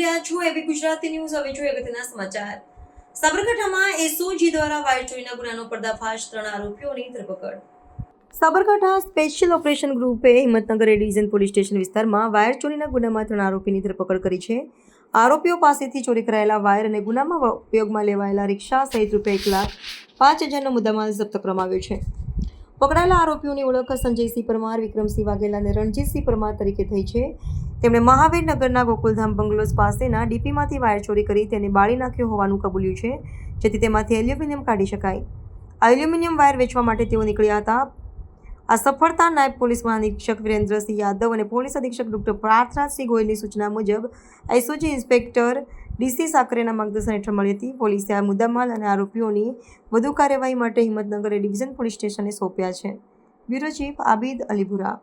રહ્યા છો એબી ગુજરાતી ન્યૂઝ. હવે જોઈએ અગત્યના સમાચાર. સાબરકાંઠામાં એસઓજી દ્વારા વાયર ચોરીના ગુનાનો પર્દાફાશ ત્રણ આરોપીઓની ધરપકડ. સાબરકાંઠા સ્પેશિયલ ઓપરેશન ગ્રુપે હિંમતનગર ડિવિઝન પોલીસ સ્ટેશન વિસ્તારમાં વાયર ચોરીના ગુનામાં ત્રણ આરોપીની ધરપકડ કરી છે. આરોપીઓ પાસેથી ચોરી કરાયેલા વાયર અને ગુનામાં ઉપયોગમાં લેવાયેલા રિક્ષા સહિત રૂપિયા એક લાખ પાંચ હજારનો મુદ્દામાલ જપ્ત કરવામાં આવ્યો છે. પકડાયેલા આરોપીઓની ઓળખ સંજયસિંહ પરમાર, વિક્રમસિંહ વાઘેલા અને રણજીતસિંહ પરમાર તરીકે થઈ છે. તેમણે મહાવીરનગરના ગોકુલધામ બંગલોઝ પાસેના ડીપીમાંથી વાયર ચોરી કરી તેને બાળી નાખ્યો હોવાનું કબૂલ્યું છે, જેથી તેમાંથી એલ્યુમિનિયમ કાઢી શકાય. આ એલ્યુમિનિયમ વાયર વેચવા માટે તેઓ નીકળ્યા હતા. આ સફળતા નાયબ પોલીસ મહાનિરીક્ષક વિરેન્દ્રસિંહ યાદવ અને પોલીસ અધિક્ષક ડોક્ટર પ્રાર્થનાસિંહ ગોયલની સૂચના મુજબ એસઓજી ઇન્સ્પેક્ટર ડીસી સાકરેના માર્ગદર્શન હેઠળ મળી હતી. પોલીસે આ મુદ્દામાલ અને આરોપીઓની વધુ કાર્યવાહી માટે હિંમતનગર ડિવિઝન પોલીસ સ્ટેશને સોંપ્યા છે. Bureau chief Abid Alipura